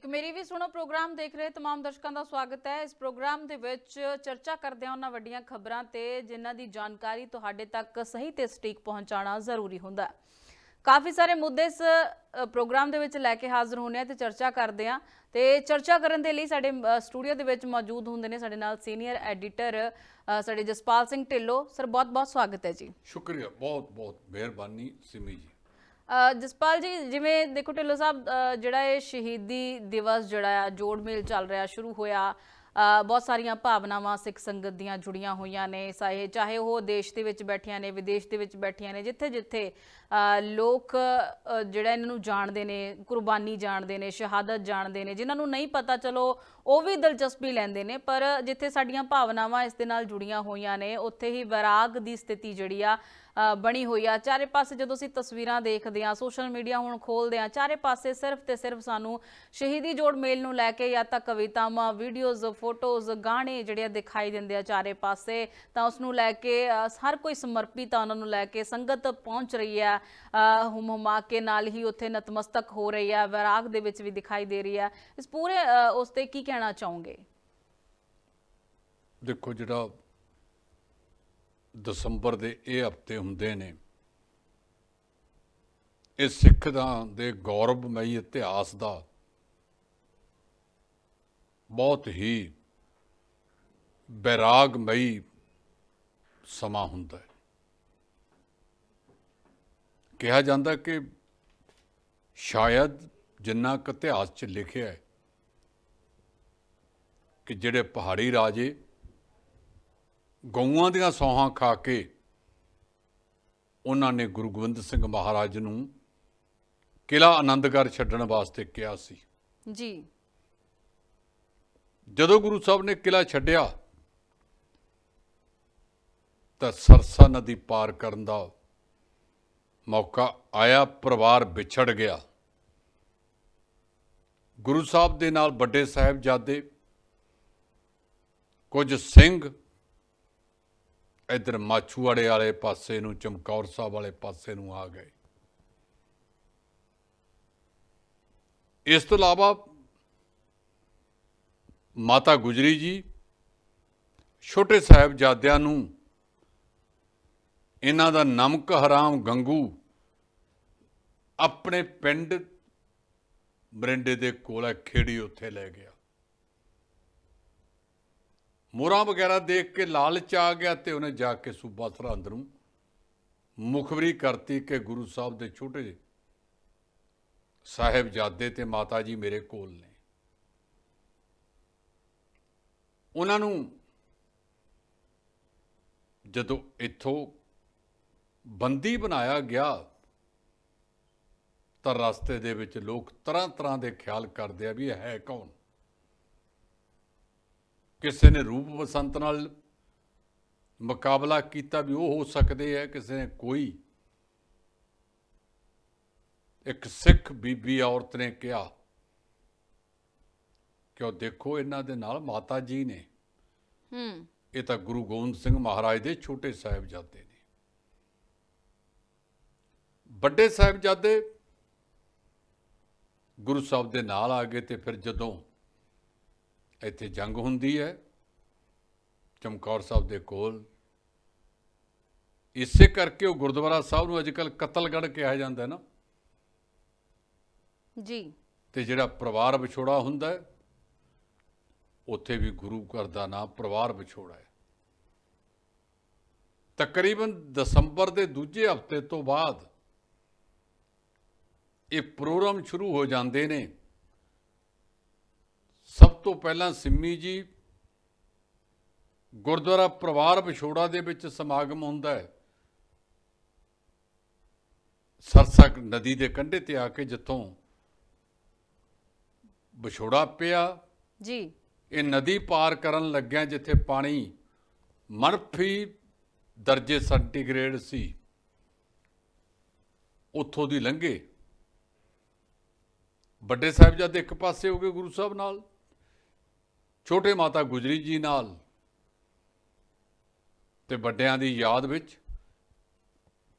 ਇੱਕ ਮੇਰੀ ਵੀ ਸੁਣੋ ਪ੍ਰੋਗਰਾਮ ਦੇਖ ਰਹੇ तमाम ਦਰਸ਼ਕਾਂ ਦਾ ਸਵਾਗਤ ਹੈ ਇਸ ਪ੍ਰੋਗਰਾਮ ਦੇ ਵਿੱਚ ਚਰਚਾ ਕਰਦੇ ਹਾਂ ਉਹਨਾਂ ਵੱਡੀਆਂ ਖਬਰਾਂ ਤੇ ਜਿਨ੍ਹਾਂ ਦੀ ਜਾਣਕਾਰੀ ਤੁਹਾਡੇ ਤੱਕ ਸਹੀ ਤੇ ਸਟੀਕ ਪਹੁੰਚਾਉਣਾ ਜ਼ਰੂਰੀ ਹੁੰਦਾ ਹੈ ਕਾਫੀ ਸਾਰੇ ਮੁੱਦੇ ਇਸ ਅ, ਪ੍ਰੋਗਰਾਮ ਦੇ ਵਿੱਚ ਲੈ ਕੇ ਹਾਜ਼ਰ ਹੋਣੇ ਆ ਤੇ ਚਰਚਾ ਕਰਦੇ ਆ ਤੇ ਚਰਚਾ ਕਰਨ ਦੇ ਲਈ ਸਾਡੇ ਅ, ਸਟੂਡੀਓ ਦੇ ਵਿੱਚ ਮੌਜੂਦ ਹੁੰਦੇ ਨੇ ਸਾਡੇ ਨਾਲ ਸੀਨੀਅਰ ਐਡੀਟਰ ਅ, ਸਾਡੇ ਜਸਪਾਲ ਸਿੰਘ ਢਿੱਲੋਂ ਸਰ ਬਹੁਤ ਬਹੁਤ ਸਵਾਗਤ ਹੈ ਜੀ ਸ਼ੁਕਰੀਆ ਬਹੁਤ ਬਹੁਤ ਮਿਹਰਬਾਨੀ ਸਿਮੀ ਜੀ ਅ, ਜਸਪਾਲ ਜੀ, ਜਿਵੇਂ ਦੇਖੋ ਢਿੱਲੋਂ ਸਾਹਿਬ ਜਿਹੜਾ ਇਹ ਸ਼ਹੀਦੀ ਦਿਵਸ ਜਿਹੜਾ ਆ, ਜੋੜ ਮੇਲ ਚੱਲ ਰਿਹਾ ਸ਼ੁਰੂ ਹੋਇਆ ਬਹੁਤ ਸਾਰੀਆਂ ਭਾਵਨਾਵਾਂ ਸਿੱਖ ਸੰਗਤ ਦੀਆਂ ਜੁੜੀਆਂ ਹੋਈਆਂ ਨੇ ਚਾਹੇ ਚਾਹੇ ਉਹ ਦੇਸ਼ ਦੇ ਵਿੱਚ ਬੈਠੀਆਂ ਨੇ, ਵਿਦੇਸ਼ ਦੇ ਵਿੱਚ ਬੈਠੀਆਂ ਨੇ, ਜਿੱਥੇ ਜਿੱਥੇ ਲੋਕ ਜਿਹੜਾ ਇਹਨਾਂ ਨੂੰ ਜਾਣਦੇ ਨੇ, ਕੁਰਬਾਨੀ ਜਾਣਦੇ ਨੇ, ਸ਼ਹਾਦਤ ਜਾਣਦੇ ਨੇ, ਜਿਨ੍ਹਾਂ ਨੂੰ ਨਹੀਂ ਪਤਾ, ਚਲੋ ਉਹ ਵੀ ਦਿਲਚਸਪੀ ਲੈਂਦੇ ਨੇ, ਪਰ ਜਿੱਥੇ ਸਾਡੀਆਂ ਭਾਵਨਾਵਾਂ ਇਸ ਦੇ ਨਾਲ ਜੁੜੀਆਂ ਹੋਈਆਂ ਨੇ, ਉੱਥੇ ਹੀ ਵਿਰਾਗ ਦੀ ਸਥਿਤੀ ਜਿਹੜੀ ਆ ਬਣੀ ਹੋਈ ਆ। ਚਾਰੇ ਪਾਸੇ ਜਦੋਂ ਅਸੀਂ ਤਸਵੀਰਾਂ ਦੇਖਦੇ ਆ ਸੋਸ਼ਲ ਮੀਡੀਆ ਹੁਣ ਖੋਲਦੇ ਆ ਚਾਰੇ ਪਾਸੇ ਸਿਰਫ ਤੇ ਸਿਰਫ ਸਾਨੂੰ ਸ਼ਹੀਦੀ ਜੋੜ ਮੇਲ ਨੂੰ ਲੈ ਕੇ ਜਾਂ ਤਾਂ ਕਵਿਤਾਵਾਂ ਵੀਡੀਓਜ਼ ਫੋਟੋਜ਼ ਗਾਣੇ ਜਿਹੜੇ ਆ ਦਿਖਾਈ ਦਿੰਦੇ ਆ ਚਾਰੇ ਪਾਸੇ, ਤਾਂ ਉਸ ਨੂੰ ਲੈ ਕੇ ਹਰ ਕੋਈ ਸਮਰਪਿਤ ਆ, ਉਹਨਾਂ ਨੂੰ ਲੈ ਕੇ ਸੰਗਤ ਪਹੁੰਚ ਰਹੀ ਹੈ ਹੁਮ ਹੁਮਾ ਕੇ ਨਾਲ ਹੀ ਉੱਥੇ ਨਤਮਸਤਕ ਹੋ ਰਹੀ ਹੈ ਵਿਰਾਗ ਦੇ ਵਿੱਚ ਵੀ ਦਿਖਾਈ ਦੇ ਰਹੀ ਹੈ ਇਸ ਪੂਰੇ ਉਸ ਤੇ ਕੀ ਕਹਿਣਾ ਚਾਹੋਗੇ? ਦੇਖੋ, ਜਿਹੜਾ ਦਸੰਬਰ ਦੇ ਇਹ ਹਫ਼ਤੇ ਹੁੰਦੇ ਨੇ, ਇਹ ਸਿੱਖ ਦਾ ਦੇ ਗੌਰਵਮਈ ਇਤਿਹਾਸ ਦਾ ਬਹੁਤ ਹੀ ਬੈਰਾਗਮਈ ਸਮਾਂ ਹੁੰਦਾ ਹੈ। ਕਿਹਾ ਜਾਂਦਾ ਕਿ ਸ਼ਾਇਦ ਜਿੰਨਾ ਕੁ ਇਤਿਹਾਸ 'ਚ ਲਿਖਿਆ ਹੈ ਕਿ ਜਿਹੜੇ ਪਹਾੜੀ ਰਾਜੇ ਗਊਆਂ ਦੀਆਂ ਸੌਹਾਂ ਖਾ ਕੇ ਉਹਨਾਂ ਨੇ ਗੁਰੂ ਗੋਬਿੰਦ ਸਿੰਘ ਮਹਾਰਾਜ ਨੂੰ ਕਿਲਾ ਆਨੰਦਗੜ੍ਹ ਛੱਡਣ ਵਾਸਤੇ ਕਿਹਾ ਸੀ। ਜੀ। ਜਦੋਂ ਗੁਰੂ ਸਾਹਿਬ ਨੇ ਕਿਲਾ ਛੱਡਿਆ ਤਾਂ ਸਰਸਾ ਨਦੀ ਪਾਰ ਕਰਨ ਦਾ ਮੌਕਾ ਆਇਆ ਪਰਿਵਾਰ ਵਿਛੜ ਗਿਆ। ਗੁਰੂ ਸਾਹਿਬ ਦੇ ਨਾਲ ਵੱਡੇ ਸਾਹਿਬਜ਼ਾਦੇ ਕੁਝ ਸਿੰਘ ਇਧਰ ਮਾਛੂਆੜੇ ਵਾਲੇ ਪਾਸੇ ਨੂੰ, ਚਮਕੌਰ ਸਾਹਿਬ ਵਾਲੇ ਪਾਸੇ ਨੂੰ ਆ ਗਏ। ਇਸ ਤੋਂ ਇਲਾਵਾ ਮਾਤਾ ਗੁਜਰੀ ਜੀ ਛੋਟੇ ਸਾਹਿਬਜ਼ਾਦਿਆਂ ਨੂੰ ਇਹਨਾਂ ਦਾ ਨਮਕ ਹਰਾਮ ਗੰਗੂ ਆਪਣੇ ਪਿੰਡ ਮਰਿੰਡੇ ਦੇ ਕੋਲ ਹੈ, ਖੇੜੀ ਉੱਥੇ ਲੈ ਗਿਆ। ਮੋਹਰਾਂ ਵਗੈਰਾ ਦੇਖ ਕੇ ਲਾਲਚ ਆ ਗਿਆ ਤੇ ਉਹਨੇ ਜਾ ਕੇ ਸੂਬਾ ਸਰਹੰਦ ਨੂੰ ਮੁਖਬਰੀ ਕਰਤੀ ਕਿ ਗੁਰੂ ਸਾਹਿਬ ਦੇ ਛੋਟੇ ਜਿਹੇ ਸਾਹਿਬਜ਼ਾਦੇ ਤੇ ਮਾਤਾ ਜੀ ਮੇਰੇ ਕੋਲ ਨੇ। ਉਹਨਾਂ ਨੂੰ ਜਦੋਂ ਇੱਥੋਂ ਬੰਦੀ ਬਣਾਇਆ ਗਿਆ ਤਾਂ ਰਸਤੇ ਦੇ ਵਿੱਚ ਲੋਕ ਤਰ੍ਹਾਂ ਤਰ੍ਹਾਂ ਦੇ ਖਿਆਲ ਕਰਦੇ ਆ ਵੀ ਇਹ ਹੈ ਕੌਣ? ਕਿਸੇ ਨੇ ਰੂਪ ਬਸੰਤ ਨਾਲ ਮੁਕਾਬਲਾ ਕੀਤਾ ਵੀ ਉਹ ਹੋ ਸਕਦੇ ਹੈ ਕਿਸੇ ਨੇ ਕੋਈ। ਇੱਕ ਸਿੱਖ ਬੀਬੀ ਔਰਤ ਨੇ ਕਿਹਾ ਕਿ ਉਹ ਦੇਖੋ ਇਹਨਾਂ ਦੇ ਨਾਲ ਮਾਤਾ ਜੀ ਨੇ। ਹੂੰ। ਇਹ ਤਾਂ ਗੁਰੂ ਗੋਬਿੰਦ ਸਿੰਘ ਮਹਾਰਾਜ ਦੇ ਛੋਟੇ ਸਾਹਿਬਜ਼ਾਦੇ ਨੇ। ਵੱਡੇ ਸਾਹਿਬਜ਼ਾਦੇ ਗੁਰੂ ਸਾਹਿਬ ਦੇ ਨਾਲ ਆ ਗਏ ਤੇ ਫਿਰ ਜਦੋਂ ਇੱਥੇ ਜੰਗ ਹੁੰਦੀ ਹੈ। ਚਮਕੌਰ ਸਾਹਿਬ ਦੇ ਕੋਲ। ਇਸੇ ਕਰਕੇ ਉਹ ਗੁਰਦੁਆਰਾ ਸਾਹਿਬ ਨੂੰ ਅੱਜਕੱਲ ਕਤਲਗੜ੍ਹ ਕਿਹਾ ਜਾਂਦਾ ਨਾ। ਜੀ। ਤੇ ਜਿਹੜਾ ਪਰਿਵਾਰ ਵਿਛੋੜਾ ਹੁੰਦਾ ਉੱਥੇ ਵੀ ਗੁਰੂ ਘਰ ਦਾ ਨਾਮ ਪਰਿਵਾਰ ਵਿਛੋੜਾ ਹੈ। ਤਕਰੀਬਨ ਦਸੰਬਰ ਦੇ ਦੂਜੇ ਹਫ਼ਤੇ ਤੋਂ ਬਾਅਦ ਇਹ ਪ੍ਰੋਗਰਾਮ ਸ਼ੁਰੂ ਹੋ ਜਾਂਦੇ ਨੇ। ਤੋਂ ਪਹਿਲਾਂ ਸਿੰਮੀ ਜੀ ਗੁਰਦੁਆਰਾ ਪਰਿਵਾਰ ਵਿਛੋੜਾ ਦੇ ਵਿੱਚ ਸਮਾਗਮ ਹੁੰਦਾ ਹੈ। ਸਰਸਾ ਨਦੀ ਦੇ ਕੰਢੇ ਤੇ ਆ ਕੇ ਜਿੱਥੋਂ ਵਿਛੋੜਾ ਪਿਆ ਜੀ। ਇਹ ਨਦੀ ਪਾਰ ਕਰਨ ਲੱਗਿਆ ਜਿੱਥੇ ਪਾਣੀ ਮਨਫੀ ਦਰਜੇ ਸੈਂਟੀਗ੍ਰੇਡ ਸੀ ਉੱਥੋਂ ਦੀ ਲੰਘੇ। ਵੱਡੇ ਸਾਹਿਬਜ਼ਾਦੇ ਇੱਕ ਪਾਸੇ ਹੋ ਗਏ ਗੁਰੂ ਸਾਹਿਬ ਨਾਲ। ਛੋਟੇ ਮਾਤਾ ਗੁਜਰੀ ਜੀ ਨਾਲ ਤੇ ਵੱਡਿਆਂ ਦੀ ਯਾਦ ਵਿੱਚ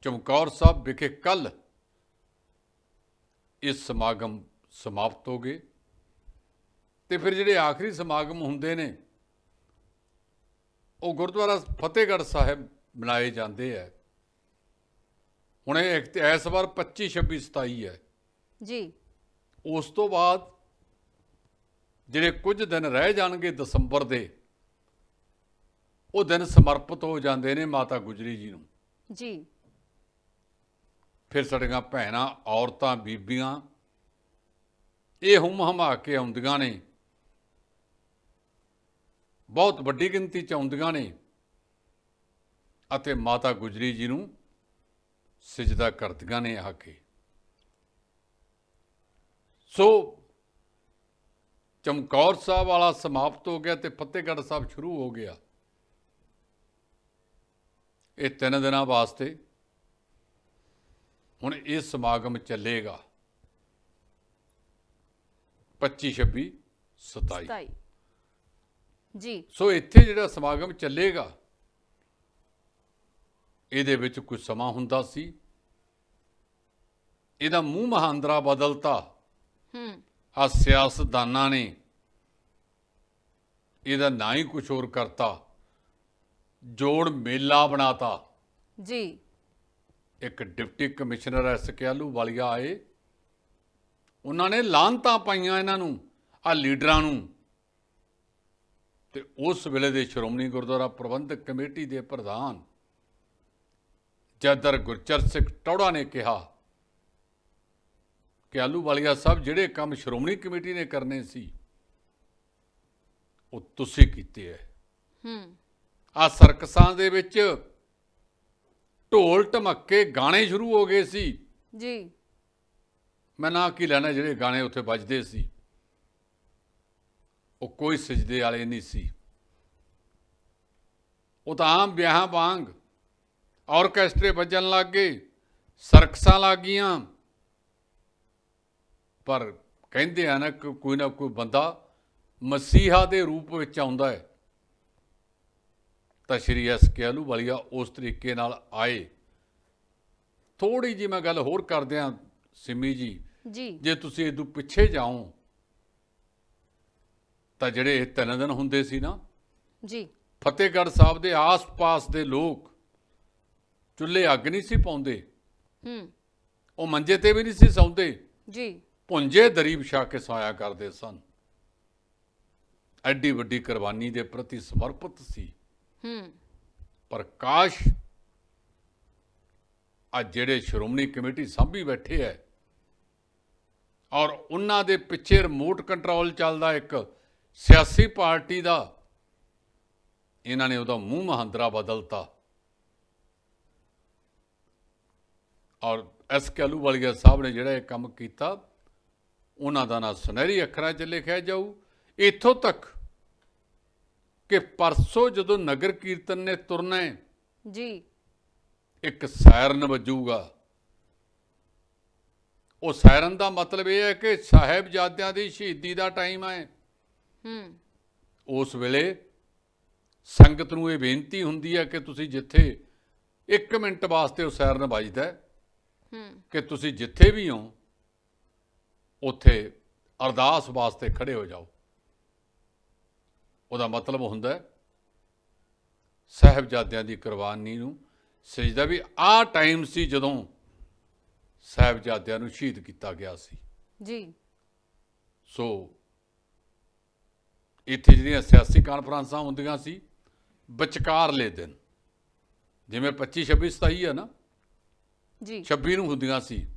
ਚਮਕੌਰ ਸਾਹਿਬ ਵਿਖੇ ਕੱਲ ਇਸ ਸਮਾਗਮ ਸਮਾਪਤ ਹੋ ਗਏ। ਤੇ ਫਿਰ ਜਿਹੜੇ ਆਖਰੀ ਸਮਾਗਮ ਹੁੰਦੇ ਨੇ ਉਹ ਗੁਰਦੁਆਰਾ ਫਤਿਹਗੜ੍ਹ ਸਾਹਿਬ ਮਨਾਏ ਜਾਂਦੇ ਆ। ਹੁਣ ਇਹ ਇਸ ਵਾਰ 25 26 27 ਹੈ। ਜੀ। ਉਸ ਤੋਂ ਬਾਅਦ ਜਿਹੜੇ ਕੁਝ ਦਿਨ ਰਹਿ ਜਾਣਗੇ ਦਸੰਬਰ ਦੇ ਉਹ ਦਿਨ ਸਮਰਪਿਤ ਹੋ ਜਾਂਦੇ ਨੇ ਮਾਤਾ ਗੁਜਰੀ ਜੀ ਨੂੰ। ਜੀ। ਫਿਰ ਸਾਡੀਆਂ ਭੈਣਾਂ ਔਰਤਾਂ ਬੀਬੀਆਂ ਇਹ ਹੁਮ ਹਮਾ ਕੇ ਆਉਂਦੀਆਂ ਨੇ। ਬਹੁਤ ਵੱਡੀ ਗਿਣਤੀ ਚ ਆਉਂਦੀਆਂ ਨੇ ਅਤੇ ਮਾਤਾ ਗੁਜਰੀ ਜੀ ਨੂੰ ਸਜਦਾ ਕਰਦੀਆਂ ਨੇ ਆ ਕੇ। ਸੋ ਚਮਕੌਰ ਸਾਹਿਬ ਵਾਲਾ ਸਮਾਪਤ ਹੋ ਗਿਆ ਤੇ ਫਤਿਹਗੜ੍ਹ ਸਾਹਿਬ ਸ਼ੁਰੂ ਹੋ ਗਿਆ। ਇਹ ਤਿੰਨ ਦਿਨਾਂ ਵਾਸਤੇ ਹੁਣ ਇਹ ਸਮਾਗਮ ਚੱਲੇਗਾ। 25 26 27 27 ਜੀ। ਸੋ ਇੱਥੇ ਜਿਹੜਾ ਸਮਾਗਮ ਚੱਲੇਗਾ ਇਹਦੇ ਵਿੱਚ ਕੁਝ ਸਮਾਂ ਹੁੰਦਾ ਸੀ। ਇਹਦਾ ਮੂੰਹ ਮਹਾਂਦਰਾ ਬਦਲਤਾ। ਹੂੰ। ਆ ਸਿਆਸਤਦਾਨਾਂ ਨੇ ਇਹਦਾ ਨਾ ਹੀ ਕੁਝ ਹੋਰ ਕਰਤਾ। ਜੋੜ ਮੇਲਾ ਬਣਾਤਾ। ਜੀ। ਇੱਕ ਡਿਪਟੀ ਕਮਿਸ਼ਨਰ ਐਸ ਕਿਆਲੂ ਵਾਲੀਆ ਆਏ। ਉਹਨਾਂ ਨੇ ਲਾਂਤਾਂ ਪਾਈਆਂ ਇਹਨਾਂ ਨੂੰ ਆ ਲੀਡਰਾਂ ਨੂੰ। ਤੇ ਉਸ ਵੇਲੇ ਦੇ ਸ਼੍ਰੋਮਣੀ ਗੁਰਦੁਆਰਾ ਪ੍ਰਬੰਧਕ ਕਮੇਟੀ ਦੇ ਪ੍ਰਧਾਨ ਜਦਰ ਗੁਰਚਰ ਸਿੰਘ ਟੌੜਾ ਨੇ ਕਿਹਾ ਕਿ ਆਲੂ ਵਾਲੀਆ ਸਾਹਿਬ ਜਿਹੜੇ ਕੰਮ ਸ਼੍ਰੋਮਣੀ ਕਮੇਟੀ ਨੇ ਕਰਨੇ ਸੀ ਉਹ ਤੁਸੀਂ ਕੀਤੇ ਐ। ਹੂੰ। ਆ ਸਰਕਸਾਂ ਦੇ ਵਿੱਚ ਢੋਲ ਢਮੱਕੇ ਗਾਣੇ ਸ਼ੁਰੂ ਹੋ ਗਏ ਸੀ। ਜੀ। ਮੈਂ ਨਾ ਕੀ ਲੈਣਾ ਜਿਹੜੇ ਗਾਣੇ ਉੱਥੇ ਵੱਜਦੇ ਸੀ। ਉਹ ਕੋਈ ਸਜਦੇ ਵਾਲੇ ਨਹੀਂ ਸੀ। ਉਹ ਤਾਂ ਆਮ ਵਿਆਹਾਂ ਵਾਂਗ ਆਰਕੈਸਟਰੇ ਵੱਜਣ ਲੱਗ ਗਏ ਸਰਕਸਾਂ ਲੱਗ ਗਈਆਂ। ਪਰ ਕਹਿੰਦੇ ਆ ਨਾ ਕਿ ਕੋਈ ਨਾ ਕੋਈ ਬੰਦਾ ਮਸੀਹਾ ਦੇ ਰੂਪ ਵਿੱਚ ਆਉਂਦਾ ਹੈ। ਤਾਂ ਸ਼੍ਰੀ ਐਸ ਕੇ ਵਾਲੀਆ ਉਸ ਤਰੀਕੇ ਨਾਲ ਆਏ। ਥੋੜੀ ਜੀ ਮੈਂ ਗੱਲ ਹੋਰ ਕਰਦੇ ਆ ਸਿਮੀ ਜੀ। ਜੀ। ਜੇ ਤੁਸੀਂ ਇਦੋਂ ਪਿੱਛੇ ਜਾਓ ਤਾਂ ਜਿਹੜੇ ਇਹ ਤਿੰਨ ਦਿਨ ਹੁੰਦੇ ਸੀ ਨਾ ਜੀ। ਫਤਿਹਗੜ੍ਹ ਸਾਹਿਬ ਦੇ ਆਸ-ਪਾਸ ਦੇ ਲੋਕ ਚੁੱਲ੍ਹੇ ਅੱਗ ਨਹੀਂ ਸੀ ਪਾਉਂਦੇ। ਹੂੰ। ਉਹ ਮੰਜੇ ਤੇ ਵੀ ਨਹੀਂ ਸੀ ਸੌਂਦੇ। ਜੀ। ਪੁੰਜੇ ਦਰੀਬ ਛਾ ਕੇ ਸੌਂਇਆ ਕਰਦੇ ਸਨ। ਐਡੀ ਵੱਡੀ ਕੁਰਬਾਨੀ ਦੇ ਪ੍ਰਤੀ ਸਮਰਪਿਤ ਸੀ। ਹੂੰ। ਪਰ ਕਾਸ਼ ਅੱਜ ਜਿਹੜੇ ਸ਼੍ਰੋਮਣੀ ਕਮੇਟੀ ਸਾਂਭੀ ਬੈਠੇ ਐ ਔਰ ਉਹਨਾਂ ਦੇ ਪਿੱਛੇ ਰਿਮੋਟ ਕੰਟਰੋਲ ਚੱਲਦਾ ਇੱਕ ਸਿਆਸੀ ਪਾਰਟੀ ਦਾ ਇਹਨਾਂ ਨੇ ਉਹਦਾ ਮੂੰਹ ਮਹਾਂਦਰਾ ਬਦਲਤਾ। ਔਰ ਐਸ ਕਲੂ ਵਾਲੀਆ ਸਾਹਿਬ ਨੇ ਜਿਹੜਾ ਇਹ ਕੰਮ ਕੀਤਾ ਉਹਨਾਂ ਦਾ ਨਾਂ ਸੁਨਹਿਰੀ ਅੱਖਰਾਂ 'ਚ ਲਿਖਿਆ ਜਾਊ। ਇੱਥੋਂ ਤੱਕ ਕਿ ਪਰਸੋਂ ਜਦੋਂ ਨਗਰ ਕੀਰਤਨ ਨੇ ਤੁਰਨਾ ਹੈ ਜੀ। ਇੱਕ ਸਾਇਰਨ ਵੱਜੂਗਾ। ਉਹ ਸਾਇਰਨ ਦਾ ਮਤਲਬ ਇਹ ਹੈ ਕਿ ਸਾਹਿਬਜ਼ਾਦਿਆਂ ਦੀ ਸ਼ਹੀਦੀ ਦਾ ਟਾਈਮ ਹੈ। ਹੂੰ। ਉਸ ਵੇਲੇ ਸੰਗਤ ਨੂੰ ਇਹ ਬੇਨਤੀ ਹੁੰਦੀ ਹੈ ਕਿ ਤੁਸੀਂ ਜਿੱਥੇ 1 ਮਿੰਟ ਵਾਸਤੇ ਉਹ ਸਾਇਰਨ ਵੱਜਦਾ ਹੈ ਹੂੰ। ਕਿ ਤੁਸੀਂ ਜਿੱਥੇ ਵੀ ਹੋ ਉੱਥੇ ਅਰਦਾਸ ਵਾਸਤੇ ਖੜੇ ਹੋ ਜਾਓ। ਉਹਦਾ ਮਤਲਬ ਹੁੰਦਾ ਸਾਹਿਬਜ਼ਾਦਿਆਂ ਦੀ ਕੁਰਬਾਨੀ ਨੂੰ ਸਜਦਾ ਵੀ ਆਹ ਟਾਈਮ ਸੀ ਜਦੋਂ ਸਾਹਿਬਜ਼ਾਦਿਆਂ ਨੂੰ ਸ਼ਹੀਦ ਕੀਤਾ ਗਿਆ ਸੀ। ਜੀ। ਸੋ ਇੱਥੇ ਜਿਹੜੀਆਂ ਸਿਆਸੀ ਕਾਨਫਰੰਸਾਂ ਹੁੰਦੀਆਂ ਸੀ ਵਿਚਕਾਰਲੇ ਦਿਨ ਜਿਵੇਂ 25 26 27 ਹੈ ਨਾ? ਜੀ। 26 ਨੂੰ ਹੁੰਦੀਆਂ ਸੀ।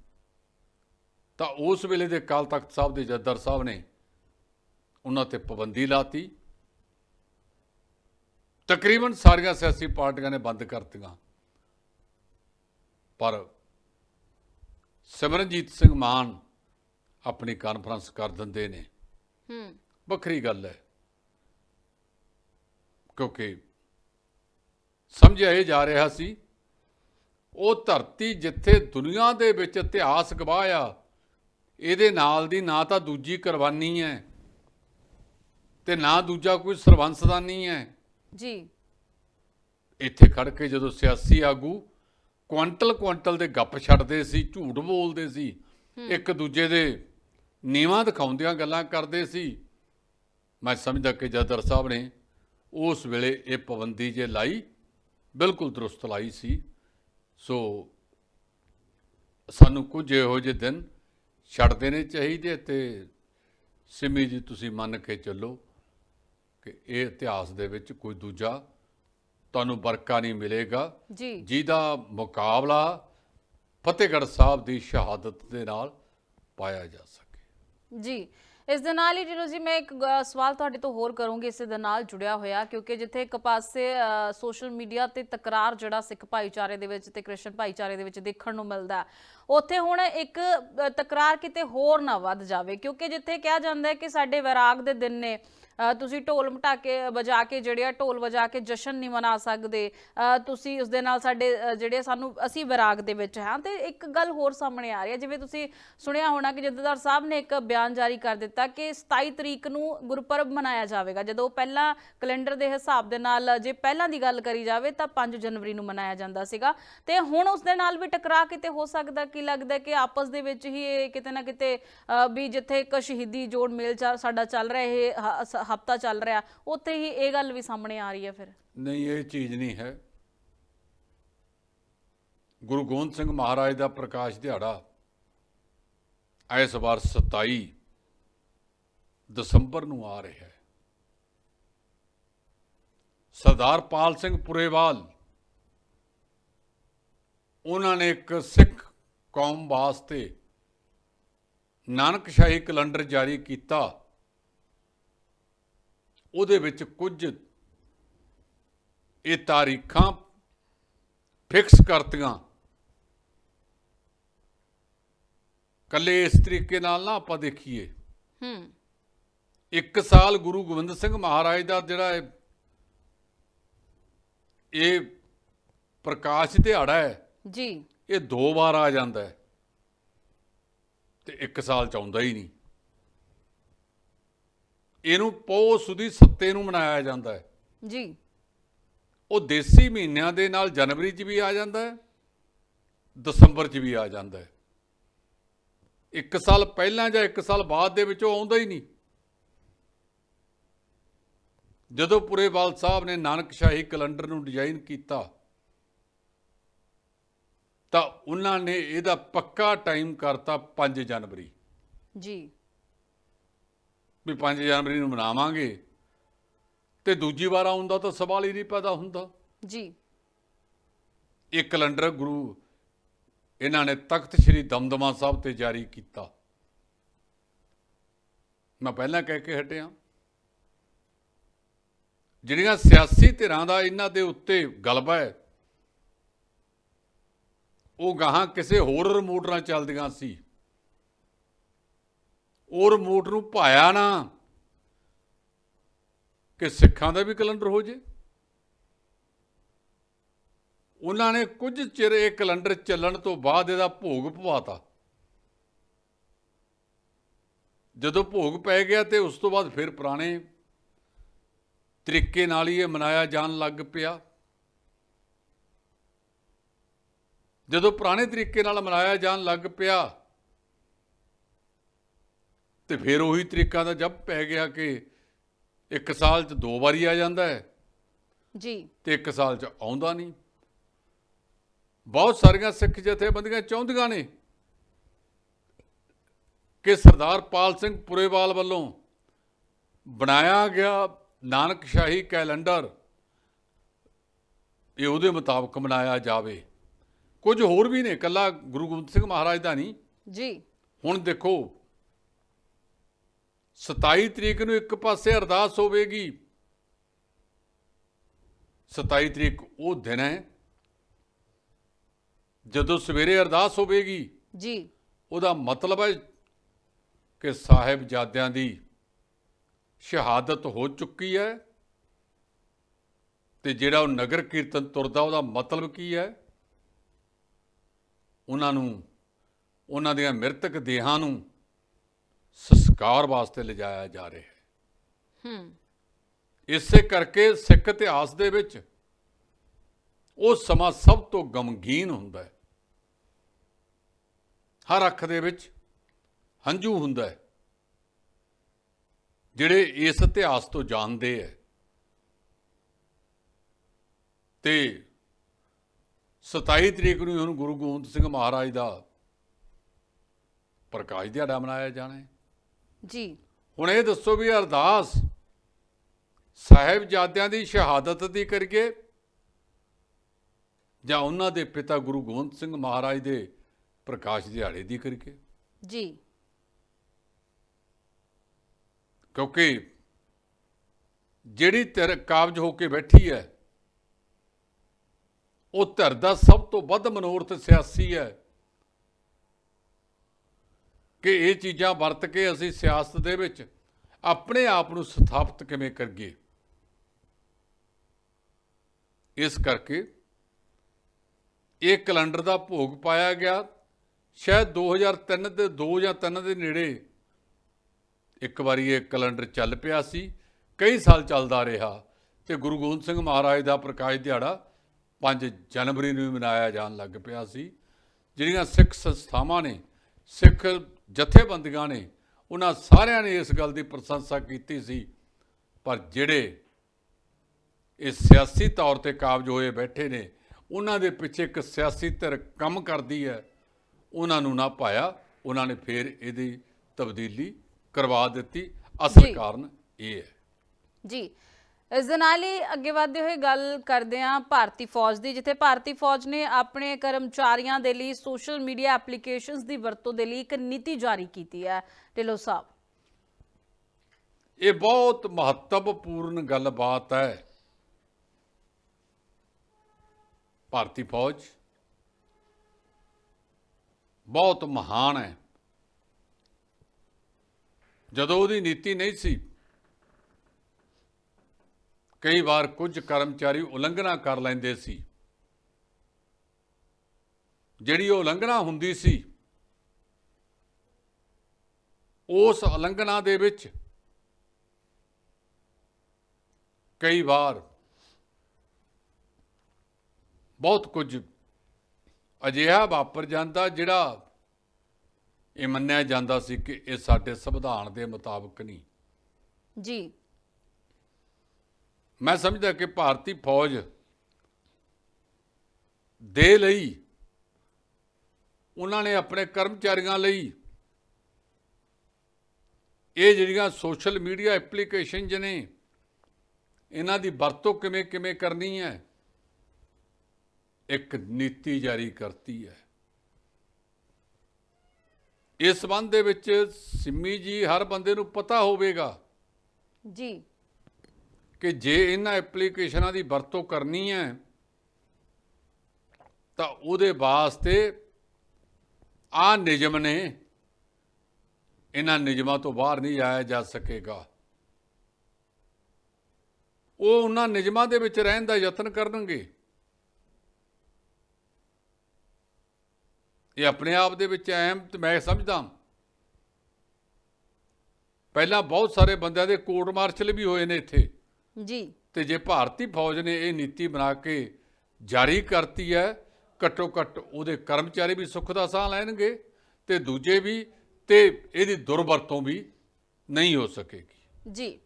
ਤਾਂ ਉਸ ਵੇਲੇ ਦੇ ਅਕਾਲ ਤਖਤ ਸਾਹਿਬ ਦੇ ਜੱਦਰ ਸਾਹਿਬ ਨੇ ਉਹਨਾਂ ਤੇ ਪਾਬੰਦੀ ਲਾਤੀ। ਤਕਰੀਬਨ ਸਾਰੀਆਂ ਸਿਆਸੀ ਪਾਰਟੀਆਂ ਨੇ ਬੰਦ ਕਰਤੀਆਂ। ਪਰ ਸਿਮਰਨਜੀਤ ਸਿੰਘ ਮਾਨ ਆਪਣੀ ਕਾਨਫਰੰਸ ਕਰ ਦਿੰਦੇ ਨੇ। ਹੂੰ। ਵੱਖਰੀ ਗੱਲ ਹੈ। ਕਿਉਂਕਿ ਸਮਝਿਆ ਇਹ ਜਾ ਰਿਹਾ ਸੀ ਉਹ ਧਰਤੀ ਜਿੱਥੇ ਦੁਨੀਆ ਦੇ ਵਿੱਚ ਇਤਿਹਾਸ ਗਵਾਇਆ ਇਹਦੇ ਨਾਲ ਦੀ ਨਾ ਤਾਂ ਦੂਜੀ ਕੁਰਬਾਨੀ ਹੈ ਤੇ ਨਾ ਦੂਜਾ ਕੋਈ ਸਰਬੰਸਦਾਨੀ ਹੈ। ਜੀ। ਇੱਥੇ ਖੜ ਕੇ ਜਦੋਂ ਸਿਆਸੀ ਆਗੂ ਕੁਆਂਟਲ ਕੁਆਂਟਲ ਦੇ ਗੱਪ ਛੱਡਦੇ ਸੀ ਝੂਠ ਬੋਲਦੇ ਸੀ ਇੱਕ ਦੂਜੇ ਦੇ ਨੀਵਾਂ ਦਿਖਾਉਂਦਿਆਂ ਗੱਲਾਂ ਕਰਦੇ ਸੀ। ਮੈਂ ਸਮਝਦਾ ਕਿ ਜਦਰ ਸਾਹਿਬ ਨੇ ਉਸ ਵੇਲੇ ਇਹ ਪਾਬੰਦੀ ਜੇ ਲਾਈ ਬਿਲਕੁਲ ਦਰੁਸਤ ਲਾਈ ਸੀ। ਸੋ ਸਾਨੂੰ ਕੁਝ ਇਹੋ ਜਿਹੇ ਦਿਨ ਛੱਡ ਦੇਣੇ ਚਾਹੀਦੇ ਤੇ ਸਿਮੀ ਜੀ ਤੁਸੀਂ ਮੰਨ ਕੇ ਚੱਲੋ ਕਿ ਇਹ ਇਤਿਹਾਸ ਦੇ ਵਿੱਚ ਕੋਈ ਦੂਜਾ ਤੁਹਾਨੂੰ ਵਰਕਾ ਨਹੀਂ ਮਿਲੇਗਾ। ਜੀ। ਜਿਹਦਾ ਮੁਕਾਬਲਾ ਫਤਿਹਗੜ੍ਹ ਸਾਹਿਬ ਦੀ ਸ਼ਹਾਦਤ ਦੇ ਨਾਲ ਪਾਇਆ ਜਾ ਸਕੇ। ਜੀ। ਇਸ ਦੇ ਨਾਲ ਹੀ ਜਿਹਨੂੰ ਜੀ, ਮੈਂ ਇੱਕ ਸਵਾਲ ਤੁਹਾਡੇ ਤੋਂ ਹੋਰ ਕਰੂੰਗੀ, ਇਸ ਦੇ ਨਾਲ ਜੁੜਿਆ ਹੋਇਆ, ਕਿਉਂਕਿ ਜਿੱਥੇ ਇੱਕ ਪਾਸੇ ਸੋਸ਼ਲ ਮੀਡੀਆ ਤੇ ਤਕਰਾਰ ਜਿਹੜਾ ਸਿੱਖ ਭਾਈਚਾਰੇ ਦੇ ਵਿੱਚ ਤੇ ਕ੍ਰਿਸਚਨ ਭਾਈਚਾਰੇ ਦੇ ਵਿੱਚ ਦੇਖਣ ਨੂੰ ਮਿਲਦਾ ਉੱਥੇ ਹੁਣ ਇੱਕ ਤਕਰਾਰ ਕਿਤੇ ਹੋਰ ਨਾ ਵੱਧ ਜਾਵੇ, ਕਿਉਂਕਿ ਜਿੱਥੇ ਕਿਹਾ ਜਾਂਦਾ ਹੈ ਕਿ ਸਾਡੇ ਵਿਰਾਗ ਦੇ ਦਿਨ ਨੇ ਤੁਸੀਂ ਢੋਲ ਮਟਾਕੇ ਵਜਾ ਕੇ ਜਿਹੜੇ ਆ ਢੋਲ ਵਜਾ ਕੇ ਜਸ਼ਨ ਨਹੀਂ ਮਨਾ ਸਕਦੇ ਤੁਸੀਂ ਉਸ ਦੇ ਨਾਲ ਸਾਡੇ ਜਿਹੜੇ ਸਾਨੂੰ, ਅਸੀਂ ਵਿਰਾਗ ਦੇ ਵਿੱਚ ਹਾਂ। ਤੇ ਇੱਕ ਗੱਲ ਹੋਰ ਸਾਹਮਣੇ ਆ ਰਹੀ ਹੈ, ਜਿਵੇਂ ਤੁਸੀਂ ਸੁਣਿਆ ਹੋਣਾ ਕਿ ਜਥੇਦਾਰ ਸਾਹਿਬ ਨੇ ਇੱਕ ਬਿਆਨ ਜਾਰੀ ਕਰ ਦਿੱਤਾ ਕਿ 27 ਤਰੀਕ ਨੂੰ ਗੁਰਪੁਰਬ ਮਨਾਇਆ ਜਾਵੇਗਾ। ਜਦੋਂ ਪਹਿਲਾਂ ਕੈਲੰਡਰ ਦੇ ਹਿਸਾਬ ਦੇ ਨਾਲ ਜੇ ਪਹਿਲਾਂ ਦੀ ਗੱਲ ਕਰੀ ਜਾਵੇ ਤਾਂ 5 ਜਨਵਰੀ ਨੂੰ ਮਨਾਇਆ ਜਾਂਦਾ ਸੀਗਾ। ਤੇ ਹੁਣ ਉਸ ਦੇ ਨਾਲ ਵੀ ਟਕਰਾ ਕਿਤੇ ਹੋ ਸਕਦਾ, ਕੀ ਲੱਗਦਾ ਕਿ ਆਪਸ ਦੇ ਵਿੱਚ ਹੀ ਇਹ ਕਿਤੇ ਨਾ ਕਿਤੇ ਵੀ ਜਿੱਥੇ ਇੱਕ ਸ਼ਹੀਦੀ ਜੋੜ ਮੇਲ ਚਾ- ਸਾਡਾ ਚੱਲ ਰਿਹਾ, ਇਹ ਹਫਤਾ ਚੱਲ ਰਿਹਾ, ਉੱਥੇ ਹੀ ਇਹ ਗੱਲ ਵੀ ਸਾਹਮਣੇ ਆ ਰਹੀ ਹੈ ਫਿਰ। ਨਹੀਂ, ਇਹ ਚੀਜ਼ ਨਹੀਂ ਹੈ। ਗੁਰੂ ਗੋਬਿੰਦ ਸਿੰਘ ਮਹਾਰਾਜ ਦਾ ਪ੍ਰਕਾਸ਼ ਦਿਹਾੜਾ ਇਸ ਵਾਰ 27 ਦਸੰਬਰ ਨੂੰ ਆ ਰਿਹਾ ਹੈ। ਸਰਦਾਰ ਪਾਲ ਸਿੰਘ ਪੁਰੇਵਾਲ, ਉਹਨਾਂ ਨੇ ਇੱਕ ਸਿੱਖ ਕੌਮ ਵਾਸਤੇ ਨਾਨਕਸ਼ਾਹੀ ਕੈਲੰਡਰ ਜਾਰੀ ਕੀਤਾ। ਉਹਦੇ ਵਿੱਚ ਕੁਝ ਇਹ ਤਾਰੀਖਾਂ ਫਿਕਸ ਕਰਤੀਆਂ। ਕੱਲੇ ਇਸ ਤਰੀਕੇ ਨਾਲ ਨਾ ਆਪਾਂ ਦੇਖੀਏ। ਹੂੰ। ਇੱਕ ਸਾਲ ਗੁਰੂ ਗੋਬਿੰਦ ਸਿੰਘ ਮਹਾਰਾਜ ਦਾ ਜਿਹੜਾ ਇਹ- ਪ੍ਰਕਾਸ਼ ਦਿਹਾੜਾ ਹੈ। ਜੀ। ਇਹ ਦੋ ਵਾਰ ਆ ਜਾਂਦਾ ਹੈ। ਤੇ ਇੱਕ ਸਾਲ ਚ ਆਉਂਦਾ ਹੀ ਨਹੀਂ। ਇਹਨੂੰ ਪੋਹ ਸੁਦੀ ਸੱਤੇ ਨੂੰ ਮਨਾਇਆ ਜਾਂਦਾ ਹੈ। ਜੀ। ਉਹ ਦੇਸੀ ਮਹੀਨਿਆਂ ਦੇ ਨਾਲ ਜਨਵਰੀ 'ਚ ਵੀ ਆ ਜਾਂਦਾ ਹੈ ਦਸੰਬਰ 'ਚ ਵੀ ਆ ਜਾਂਦਾ ਹੈ। ਇੱਕ ਸਾਲ ਪਹਿਲਾਂ ਜਾਂ ਇੱਕ ਸਾਲ ਬਾਅਦ ਦੇ ਵਿੱਚ ਉਹ ਆਉਂਦਾ ਹੀ ਨਹੀਂ। ਜਦੋਂ ਪੁਰੇਵਾਲ ਸਾਹਿਬ ਨੇ ਨਾਨਕਸ਼ਾਹੀ ਕੈਲੰਡਰ ਨੂੰ ਡਿਜ਼ਾਈਨ ਕੀਤਾ ਤਾਂ ਉਹਨਾਂ ਨੇ ਇਹਦਾ ਪੱਕਾ ਟਾਈਮ ਕਰਤਾ 5 ਜਨਵਰੀ। ਜੀ। ਵੀ 5 ਜਨਵਰੀ ਨੂੰ ਮਨਾਵਾਂਗੇ। ਤੇ ਦੂਜੀ ਵਾਰ ਆਉਂਦਾ ਤਾਂ ਸਵਾਲ ਹੀ ਨਹੀਂ ਪੈਦਾ ਹੁੰਦਾ। ਜੀ। ਇਹ ਕੈਲੰਡਰ ਗੁਰੂ ਇਹਨਾਂ ਨੇ ਤਖਤ ਸ੍ਰੀ ਦਮਦਮਾ ਸਾਹਿਬ ਤੇ ਜਾਰੀ ਕੀਤਾ। ਮੈਂ ਪਹਿਲਾਂ ਕਹਿ ਕੇ ਹਟਿਆ। ਜਿਹੜੀਆਂ ਸਿਆਸੀ ਧਿਰਾਂ ਦਾ ਇਹਨਾਂ ਦੇ ਉੱਤੇ ਗਲਬਾ ਹੈ ਉਹ ਗਾਹਾਂ ਕਿਸੇ ਹੋਰ ਰਿਮੋਟ ਨਾਲ ਚੱਲਦੀਆਂ ਸੀ। ਉਹ ਰਿਮੋਟ ਨੂੰ ਭਾਇਆ ਨਾ ਕਿ ਸਿੱਖਾਂ ਦਾ ਵੀ ਕੈਲੰਡਰ ਹੋ ਜੇ। ਉਹਨਾਂ ਨੇ ਕੁਝ ਚਿਰ ਇਹ ਕੈਲੰਡਰ ਚੱਲਣ ਤੋਂ ਬਾਅਦ ਇਹਦਾ ਭੋਗ ਪਵਾਤਾ। ਜਦੋਂ ਭੋਗ ਪੈ ਗਿਆ ਤੇ ਉਸ ਤੋਂ ਬਾਅਦ ਫਿਰ ਪੁਰਾਣੇ ਤਰੀਕੇ ਨਾਲ ਹੀ ਇਹ ਮਨਾਇਆ ਜਾਣ ਲੱਗ ਪਿਆ। ਜਦੋਂ ਪੁਰਾਣੇ ਤਰੀਕੇ ਨਾਲ ਮਨਾਇਆ ਜਾਣ ਲੱਗ ਪਿਆ ਤੇ ਫਿਰ ਉਹੀ ਤਰੀਕਾ ਦਾ ਜਬ ਪੈ ਗਿਆ ਕਿ ਇੱਕ ਸਾਲ 'ਚ ਦੋ ਵਾਰੀ ਆ ਜਾਂਦਾ ਹੈ। ਜੀ। ਤੇ ਇੱਕ ਸਾਲ 'ਚ ਆਉਂਦਾ ਨਹੀਂ। ਬਹੁਤ ਸਾਰੀਆਂ ਸਿੱਖ ਜਥੇਬੰਦੀਆਂ ਚਾਹੁੰਦੀਆਂ ਨੇ ਕਿ ਸਰਦਾਰ ਪਾਲ ਸਿੰਘ ਪੁਰੇਵਾਲ ਵੱਲੋਂ ਬਣਾਇਆ ਗਿਆ ਨਾਨਕਸ਼ਾਹੀ ਕੈਲੰਡਰ ਇਹ ਉਹਦੇ ਮੁਤਾਬਕ ਮਨਾਇਆ ਜਾਵੇ। ਕੁਝ ਹੋਰ ਵੀ ਨੇ ਕੱਲਾ ਗੁਰੂ ਗੋਬਿੰਦ ਸਿੰਘ ਮਹਾਰਾਜ ਦਾ ਨਹੀਂ। ਜੀ। ਹੁਣ ਦੇਖੋ 27 ਤਰੀਕ ਨੂੰ ਇੱਕ ਪਾਸੇ ਅਰਦਾਸ ਹੋਵੇਗੀ। 27 ਤਰੀਕ ਉਹ ਦਿਨ ਹੈ ਜਦੋਂ ਸਵੇਰੇ ਅਰਦਾਸ ਹੋਵੇਗੀ। ਜੀ। ਉਹਦਾ ਮਤਲਬ ਹੈ ਕਿ ਸਾਹਿਬਜ਼ਾਦਿਆਂ ਦੀ ਸ਼ਹਾਦਤ ਹੋ ਚੁੱਕੀ ਹੈ ਤੇ ਜਿਹੜਾ ਉਹ ਨਗਰ ਕੀਰਤਨ ਤੁਰਦਾ ਉਹਦਾ ਮਤਲਬ ਕੀ ਹੈ? ਉਹਨਾਂ ਨੂੰ ਉਹਨਾਂ ਦੀਆਂ ਮ੍ਰਿਤਕ ਦੇਹਾਂ ਨੂੰ ਸੰਸਕਾਰ ਵਾਸਤੇ ਲਿਜਾਇਆ ਜਾ ਰਿਹਾ ਹੈ। ਹੂੰ। ਇਸੇ ਕਰਕੇ ਸਿੱਖ ਇਤਿਹਾਸ ਦੇ ਵਿੱਚ ਉਹ ਸਮਾਂ ਸਭ ਤੋਂ ਗਮਗੀਨ ਹੁੰਦਾ ਹੈ। ਹਰ ਅੱਖ ਦੇ ਵਿੱਚ ਹੰਝੂ ਹੁੰਦਾ ਹੈ। ਜਿਹੜੇ ਇਸ ਇਤਿਹਾਸ ਤੋਂ ਜਾਣਦੇ ਹੈ। ਤੇ 27 ਤਰੀਕ ਨੂੰ ਹੁਣ ਗੁਰੂ ਗੋਬਿੰਦ ਸਿੰਘ ਮਹਾਰਾਜ ਦਾ ਪ੍ਰਕਾਸ਼ ਦਿਹਾੜਾ ਮਨਾਇਆ ਜਾਣਾ ਹੈ। ਜੀ। ਹੁਣ ਇਹ ਦੱਸੋ ਵੀ ਅਰਦਾਸ ਸਾਹਿਬਜ਼ਾਦਿਆਂ ਦੀ ਸ਼ਹਾਦਤ ਦੀ ਕਰੀਏ ਜਾਂ ਉਹਨਾਂ ਦੇ ਪਿਤਾ ਗੁਰੂ ਗੋਬਿੰਦ ਸਿੰਘ ਮਹਾਰਾਜ ਦੇ ਪ੍ਰਕਾਸ਼ ਦਿਹਾੜੇ ਦੀ ਕਰੀਏ? ਜੀ। ਕਿਉਂਕਿ ਜਿਹੜੀ ਧਿਰ ਕਾਬਜ ਹੋ ਕੇ ਬੈਠੀ ਹੈ ਉਹ ਧਿਰ ਦਾ ਸਭ ਤੋਂ ਵੱਧ ਮਨੋਰਥ ਸਿਆਸੀ ਹੈ। ਕਿ ਇਹ ਚੀਜ਼ਾਂ ਵਰਤ ਕੇ ਅਸੀਂ ਸਿਆਸਤ ਦੇ ਵਿੱਚ ਆਪਣੇ ਆਪ ਨੂੰ ਸਥਾਪਿਤ ਕਿਵੇਂ ਕਰੀਏ? ਇਸ ਕਰਕੇ ਇਹ ਕੈਲੰਡਰ ਦਾ ਭੋਗ ਪਾਇਆ ਗਿਆ। ਸ਼ਾਇਦ 2003 ਦੇ 2 ਜਾਂ 3 ਦੇ ਨੇੜੇ ਇੱਕ ਵਾਰੀ ਇਹ ਕੈਲੰਡਰ ਚੱਲ ਪਿਆ ਸੀ। ਕਈ ਸਾਲ ਚੱਲਦਾ ਰਿਹਾ ਤੇ ਗੁਰੂ ਗੋਬਿੰਦ ਸਿੰਘ ਮਹਾਰਾਜ ਦਾ ਪ੍ਰਕਾਸ਼ ਦਿਹਾੜਾ 5 ਜਨਵਰੀ ਨੂੰ ਹੀ ਮਨਾਇਆ ਜਾਣ ਲੱਗ ਪਿਆ ਸੀ। ਜਿਹੜੀਆਂ ਸਿੱਖ ਸੰਸਥਾਵਾਂ ਨੇ, ਸਿੱਖ ਜਥੇਬੰਦੀਆਂ ਨੇ ਉਹਨਾਂ ਸਾਰਿਆਂ ਨੇ ਇਸ ਗੱਲ ਦੀ ਪ੍ਰਸ਼ੰਸਾ ਕੀਤੀ ਸੀ। ਪਰ ਜਿਹੜੇ ਇਹ ਸਿਆਸੀ ਤੌਰ ਤੇ ਕਾਬਜ ਹੋਏ ਬੈਠੇ ਨੇ ਉਹਨਾਂ ਦੇ ਪਿੱਛੇ ਇੱਕ ਸਿਆਸੀ ਧਿਰ ਕੰਮ ਕਰਦੀ ਹੈ ਉਹਨਾਂ ਨੂੰ ਨਾ ਪਾਇਆ ਉਹਨਾਂ ਨੇ ਫਿਰ ਇਹਦੀ ਤਬਦੀਲੀ ਕਰਵਾ ਦਿੱਤੀ। ਅਸਲ। ਕਾਰਨ ਇਹ ਹੈ। ਜੀ। ਇਸ ਦੇ ਨਾਲ ਹੀ ਅੱਗੇ ਵਧਦੇ ਹੋਏ ਗੱਲ ਕਰਦੇ ਹਾਂ ਭਾਰਤੀ ਫੌਜ ਦੀ, ਜਿੱਥੇ ਭਾਰਤੀ ਫੌਜ ਨੇ ਆਪਣੇ ਕਰਮਚਾਰੀਆਂ ਦੇ ਲਈ ਸੋਸ਼ਲ ਮੀਡੀਆ ਐਪਲੀਕੇਸ਼ਨਸ ਦੀ ਵਰਤੋਂ ਦੇ ਲਈ ਇੱਕ ਨੀਤੀ ਜਾਰੀ ਕੀਤੀ ਹੈ। ਢਿੱਲੋਂ ਸਾਹਿਬ। ਇਹ ਬਹੁਤ ਮਹੱਤਵਪੂਰਨ ਗੱਲਬਾਤ ਹੈ। ਭਾਰਤੀ ਫੌਜ ਬਹੁਤ ਮਹਾਨ ਹੈ। ਜਦੋਂ ਉਹਦੀ ਨੀਤੀ ਨਹੀਂ ਸੀ ਕਈ ਵਾਰ ਕੁਝ ਕਰਮਚਾਰੀ ਉਲੰਘਣਾ ਕਰ ਲੈਂਦੇ ਸੀ। ਜਿਹੜੀ ਉਹ ਉਲੰਘਣਾ ਹੁੰਦੀ ਸੀ, ਉਸ ਉਲੰਘਣਾ ਦੇ ਵਿੱਚ ਕਈ ਵਾਰ ਬਹੁਤ ਕੁਝ ਅਜਿਹਾ ਵਾਪਰ ਜਾਂਦਾ ਜਿਹੜਾ ਇਹ ਮੰਨਿਆ ਜਾਂਦਾ ਸੀ ਕਿ ਇਹ ਸਾਡੇ ਸੰਵਿਧਾਨ ਦੇ ਮੁਤਾਬਕ ਨਹੀਂ। ਜੀ। ਮੈਂ ਸਮਝਦਾ ਕਿ ਭਾਰਤੀ ਫੌਜ ਦੇ ਲਈ, ਉਹਨਾਂ ਨੇ ਆਪਣੇ ਕਰਮਚਾਰੀਆਂ ਲਈ ਇਹ ਜਿਹੜੀਆਂ ਸੋਸ਼ਲ ਮੀਡੀਆ ਐਪਲੀਕੇਸ਼ਨ ਨੇ ਇਹਨਾਂ ਦੀ ਵਰਤੋਂ ਕਿਵੇਂ ਕਿਵੇਂ ਕਰਨੀ ਹੈ, ਇੱਕ ਨੀਤੀ ਜਾਰੀ ਕਰਤੀ ਹੈ। ਇਸ ਸੰਬੰਧ ਦੇ ਵਿੱਚ ਸਿੰਮੀ ਜੀ ਹਰ ਬੰਦੇ ਨੂੰ ਪਤਾ ਹੋਵੇਗਾ। ਜੀ। ਕਿ ਜੇ ਇਹਨਾਂ ਐਪਲੀਕੇਸ਼ਨਾਂ ਦੀ ਵਰਤੋਂ ਕਰਨੀ ਹੈ, ਤਾਂ ਉਹਦੇ ਵਾਸਤੇ ਆ ਨਿਯਮ ਨੇ, ਇਹਨਾਂ ਨਿਯਮਾਂ ਤੋਂ ਬਾਹਰ ਨਹੀਂ ਆਇਆ ਜਾ ਸਕੇਗਾ। ਉਹ ਉਹਨਾਂ ਨਿਯਮਾਂ ਦੇ ਵਿੱਚ ਰਹਿਣ ਦਾ ਯਤਨ ਕਰਨਗੇ। ਇਹ ਆਪਣੇ ਆਪ ਦੇ ਵਿੱਚ ਅਹਿਮ ਤੇ ਮੈਂ ਸਮਝਦਾ ਪਹਿਲਾਂ ਬਹੁਤ ਸਾਰੇ ਬੰਦਿਆਂ ਦੇ ਕੋਰਟ ਮਾਰਸ਼ਲ ਵੀ ਹੋਏ ਨੇ ਇੱਥੇ। ਜੀ। ਤੇ ਜੇ ਭਾਰਤੀ ਫੌਜ ਨੇ ਇਹ ਨੀਤੀ ਬਣਾ ਕੇ ਜਾਰੀ ਕਰਤੀ ਹੈ ਘੱਟੋ ਘੱਟ ਉਹਦੇ ਕਰਮਚਾਰੀ ਵੀ ਸੁੱਖ ਦਾ ਸਾਹ ਲੈਣਗੇ ਤੇ ਦੂਜੇ ਵੀ ਤੇ ਇਹਦੀ ਦੁਰਵਰਤੋਂ ਵੀ ਨਹੀਂ ਹੋ ਸਕੇਗੀ। ਜੀ।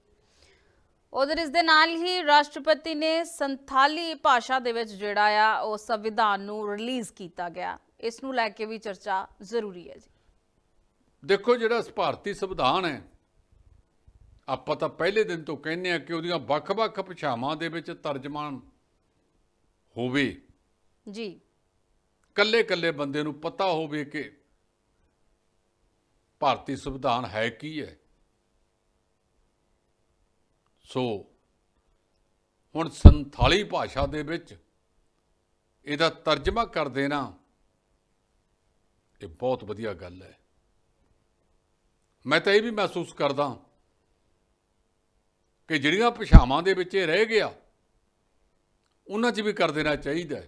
ਉਧਰ ਇਸ ਦੇ ਨਾਲ ਹੀ ਰਾਸ਼ਟਰਪਤੀ ਨੇ ਸੰਥਾਲੀ ਭਾਸ਼ਾ ਦੇ ਵਿੱਚ ਜਿਹੜਾ ਆ ਉਹ ਸੰਵਿਧਾਨ ਨੂੰ ਰਿਲੀਜ਼ ਕੀਤਾ ਗਿਆ। ਇਸ ਨੂੰ ਲੈ ਕੇ ਵੀ ਚਰਚਾ ਜ਼ਰੂਰੀ ਹੈ ਜੀ। ਦੇਖੋ ਜਿਹੜਾ ਭਾਰਤੀ ਸੰਵਿਧਾਨ ਹੈ ਆਪਾਂ ਤਾਂ ਪਹਿਲੇ ਦਿਨ ਤੋਂ ਕਹਿੰਦੇ ਆ ਕਿ ਉਹਦੀਆਂ ਵੱਖ-ਵੱਖ ਭਾਸ਼ਾਵਾਂ ਦੇ ਵਿੱਚ ਤਰਜਮਾਨ ਹੋਵੇ। ਜੀ। ਕੱਲੇ-ਕੱਲੇ ਬੰਦੇ ਨੂੰ ਪਤਾ ਹੋਵੇ ਕਿ ਭਾਰਤੀ ਸੰਵਿਧਾਨ ਹੈ ਕੀ ਹੈ। ਸੋ ਹੁਣ ਸੰਥਾਲੀ ਭਾਸ਼ਾ ਦੇ ਵਿੱਚ ਇਹਦਾ ਤਰਜਮਾ ਕਰ ਦੇਣਾ ਇਹ ਬਹੁਤ ਵਧੀਆ ਗੱਲ ਹੈ। ਮੈਂ ਤਾਂ ਇਹ ਵੀ ਮਹਿਸੂਸ ਕਰਦਾ ਕਿ ਜਿਹੜੀਆਂ ਭਾਸ਼ਾਵਾਂ ਦੇ ਵਿੱਚ ਇਹ ਰਹਿ ਗਿਆ ਉਹਨਾਂ 'ਚ ਵੀ ਕਰ ਦੇਣਾ ਚਾਹੀਦਾ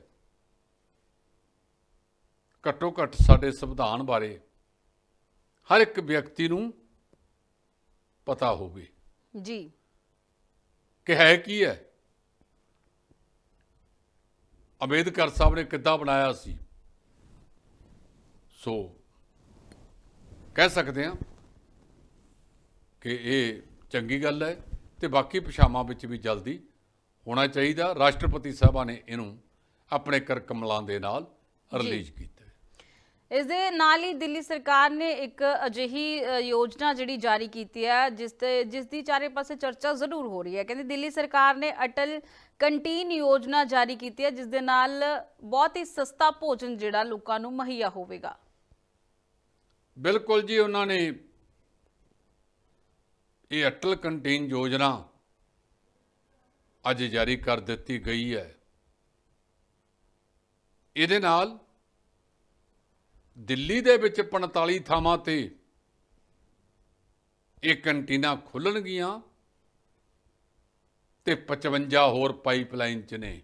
ਘੱਟੋ ਘੱਟ ਸਾਡੇ ਸੰਵਿਧਾਨ ਬਾਰੇ ਹਰ ਇੱਕ ਵਿਅਕਤੀ ਨੂੰ ਪਤਾ ਹੋਵੇ। ਜੀ। ਕਿ ਹੈ ਕੀ ਹੈ? ਅੰਬੇਦਕਰ ਸਾਹਿਬ ਨੇ ਕਿੱਦਾਂ ਬਣਾਇਆ ਸੀ? ਸੋ ਕਹਿ ਸਕਦੇ ਹਾਂ ਕਿ ਇਹ ਚੰਗੀ ਗੱਲ ਹੈ। ਤੇ ਬਾਕੀ ਭਾਸ਼ਾਵਾਂ ਵਿੱਚ ਵੀ ਜਲਦੀ ਹੋਣਾ ਚਾਹੀਦਾ। ਰਾਸ਼ਟਰਪਤੀ ਸਾਹਿਬਾਂ ਨੇ ਇਹਨੂੰ ਆਪਣੇ ਕਰ ਕਮਲਾਂ ਦੇ ਨਾਲ ਰਿਲੀਜ਼ ਕੀਤਾ। ਇਸ ਦੇ ਨਾਲ ਹੀ ਦਿੱਲੀ ਸਰਕਾਰ ਨੇ ਇੱਕ ਅਜਿਹੀ ਯੋਜਨਾ ਜਿਹੜੀ ਜਾਰੀ ਕੀਤੀ ਹੈ ਜਿਸ ਤੇ ਜਿਸ ਦੀ ਚਾਰੇ ਪਾਸੇ ਚਰਚਾ ਜ਼ਰੂਰ ਹੋ ਰਹੀ ਹੈ। ਕਹਿੰਦੇ ਦਿੱਲੀ ਸਰਕਾਰ ਨੇ ਅਟਲ ਕੰਟੀਨ ਯੋਜਨਾ ਜਾਰੀ ਕੀਤੀ ਹੈ ਜਿਸ ਦੇ ਨਾਲ ਬਹੁਤ ਹੀ ਸਸਤਾ ਭੋਜਨ ਜਿਹੜਾ ਲੋਕਾਂ ਨੂੰ ਮੁਹੱਈਆ ਹੋਵੇਗਾ। ਬਿਲਕੁਲ ਜੀ ਉਹਨਾਂ ਨੇ ਇਹ ਅਟਲ ਕੰਟੀਨ ਯੋਜਨਾ ਅੱਜ ਜਾਰੀ ਕਰ ਦਿੱਤੀ ਗਈ ਹੈ। ਇਹਦੇ ਨਾਲ ਦਿੱਲੀ ਦੇ ਵਿੱਚ 45 ਥਾਵਾਂ ਤੇ ਇਹ ਕੰਟੀਨਾਂ ਖੁੱਲਣਗੀਆਂ ਤੇ 55 ਹੋਰ ਪਾਈਪਲਾਈਨ ਚ ਨੇ।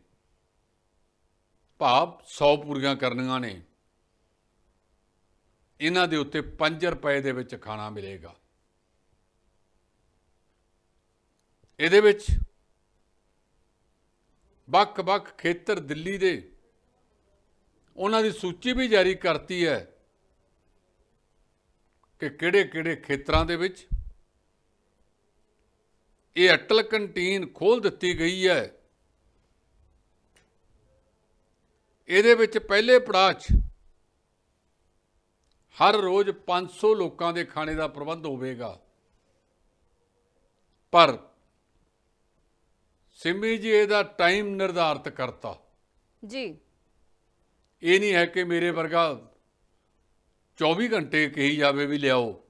ਭਾਵ 100 ਪੂਰੀਆਂ ਕਰਨੀਆਂ ਨੇ। ਇਹਨਾਂ ਦੇ ਉੱਤੇ 5 ਰੁਪਏ ਦੇ ਵਿੱਚ ਖਾਣਾ ਮਿਲੇਗਾ। ਇਹਦੇ ਵਿੱਚ ਵੱਖ-ਵੱਖ ਖੇਤਰ ਦਿੱਲੀ ਦੇ ਉਹਨਾਂ ਦੀ ਸੂਚੀ ਵੀ ਜਾਰੀ ਕਰਤੀ ਹੈ ਕਿ ਕਿਹੜੇ-ਕਿਹੜੇ ਖੇਤਰਾਂ ਦੇ ਵਿੱਚ ਇਹ ਅਟਲ ਕੰਟੀਨ ਖੋਲ ਦਿੱਤੀ ਗਈ ਹੈ। ਇਹਦੇ ਵਿੱਚ ਪਹਿਲੇ ਪੜਾਅ 'ਚ ਹਰ ਰੋਜ਼ 500 ਲੋਕਾਂ ਦੇ ਖਾਣੇ ਦਾ ਪ੍ਰਬੰਧ ਹੋਵੇਗਾ। ਪਰ ਸਿੰਮੀ ਜੀ ਇਹਦਾ ਟਾਈਮ ਨਿਰਧਾਰਤ ਕਰਤਾ। ਜੀ। ਇਹ ਨਹੀਂ ਹੈ ਕਿ ਮੇਰੇ ਵਰਗਾ 24 ਘੰਟੇ ਕਹੀ ਜਾਵੇ ਵੀ ਲਿਆਓ।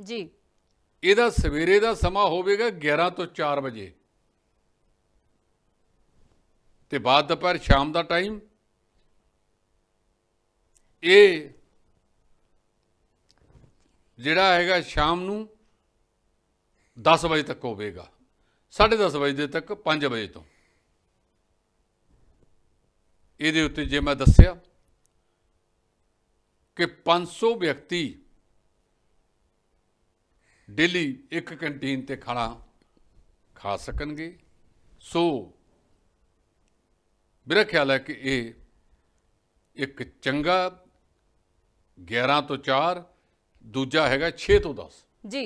ਜੀ। ਇਹਦਾ ਸਵੇਰੇ ਦਾ ਸਮਾਂ ਹੋਵੇਗਾ 11 ਤੋਂ 4 ਵਜੇ। ਤੇ ਬਾਅਦ ਦੁਪਹਿਰ ਸ਼ਾਮ ਦਾ ਟਾਈਮ। ਇਹ ਜਿਹੜਾ ਹੈਗਾ ਸ਼ਾਮ ਨੂੰ 10 ਵਜੇ ਤੱਕ ਹੋਵੇਗਾ। 10:30 ਵਜੇ ਤੱਕ 5 ਵਜੇ ਤੋਂ। ਇਹਦੇ ਉੱਤੇ ਜੇ ਮੈਂ ਦੱਸਿਆ ਕਿ 500 ਵਿਅਕਤੀ ਡੇਲੀ ਇੱਕ ਕੰਟੀਨ ਤੇ ਖਾਣਾ ਖਾ ਸਕਣਗੇ। ਸੋ, ਮੇਰਾ ਖਿਆਲ ਹੈ ਕਿ ਇਹ ਇੱਕ ਚੰਗਾ 11 ਤੋਂ 4 ਦੂਜਾ ਹੈਗਾ 6 ਤੋਂ 10 ਜੀ।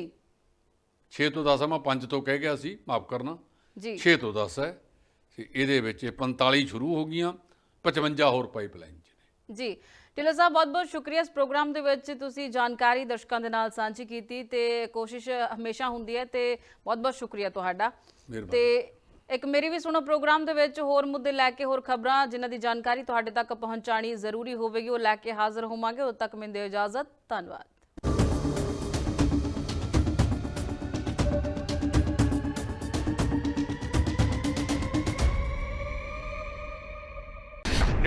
6 ਤੋਂ 10 ਆ, ਮੈਂ 5 ਤੋਂ ਕਹਿ ਗਿਆ ਸੀ ਮਾਫ ਕਰਨਾ। ਜੀ। 6 ਤੋਂ 10 ਹੈ ਤੇ ਇਹਦੇ ਵਿੱਚ ਇਹ 45 ਸ਼ੁਰੂ ਹੋ ਗਈਆਂ 55 ਹੋਰ ਪਾਈਪਲਾਈਨ ਚ ਨੇ। ਜੀ। ਢਿੱਲੋਂ ਸਾਹਿਬ ਬਹੁਤ ਬਹੁਤ ਸ਼ੁਕਰੀਆ ਇਸ ਪ੍ਰੋਗਰਾਮ ਦੇ ਵਿੱਚ ਤੁਸੀਂ ਜਾਣਕਾਰੀ ਦਰਸ਼ਕਾਂ ਦੇ ਨਾਲ ਸਾਂਝੀ ਕੀਤੀ ਤੇ ਕੋਸ਼ਿਸ਼ ਹਮੇਸ਼ਾ ਹੁੰਦੀ ਹੈ ਤੇ ਬਹੁਤ ਬਹੁਤ ਸ਼ੁਕਰੀਆ ਤੁਹਾਡਾ। ਤੇ ਇੱਕ ਮੇਰੀ ਵੀ ਸੁਣੋ ਪ੍ਰੋਗਰਾਮ ਦੇ ਵਿੱਚ ਹੋਰ ਮੁੱਦੇ ਲੈ ਕੇ ਹੋਰ ਖਬਰਾਂ ਜਿਨ੍ਹਾਂ ਦੀ ਜਾਣਕਾਰੀ ਤੁਹਾਡੇ ਤੱਕ ਪਹੁੰਚਾਣੀ ਜ਼ਰੂਰੀ ਹੋਵੇਗੀ ਉਹ ਲੈ ਕੇ ਹਾਜ਼ਰ ਹੋਵਾਂਗੇ। ਉਦ ਤੱਕ ਮੈਨੂੰ ਦਿਓ ਇਜਾਜ਼ਤ ਧੰਨਵਾਦ।